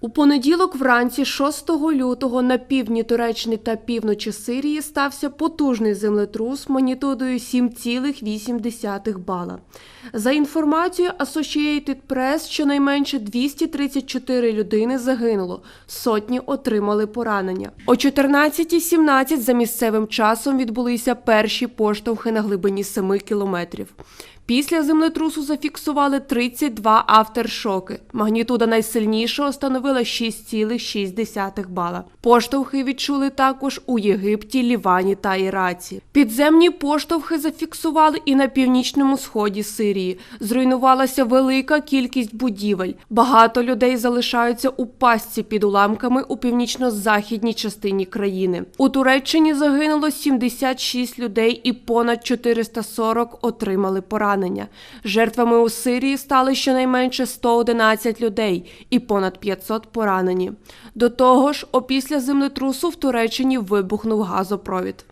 У понеділок вранці 6 лютого на півдні Туреччини та півночі Сирії стався потужний землетрус магнітудою 7,8 бала. За інформацією Associated Press, щонайменше 234 людини загинуло, сотні отримали поранення. О 14.17 за місцевим часом відбулися перші поштовхи на глибині 7 кілометрів. Після землетрусу зафіксували 32 авторшоки. Магнітуда найсильнішого становила 6,6 бала. Поштовхи відчули також у Єгипті, Лівані та Іраці. Підземні поштовхи зафіксували і на північному сході Сирії. Зруйнувалася велика кількість будівель. Багато людей залишаються у пастці під уламками у північно-західній частині країни. У Туреччині загинуло 76 людей і понад 440 отримали поранення. Жертвами у Сирії стали щонайменше 111 людей і понад 500 поранені. До того ж, опісля землетрусу в Туреччині вибухнув газопровід.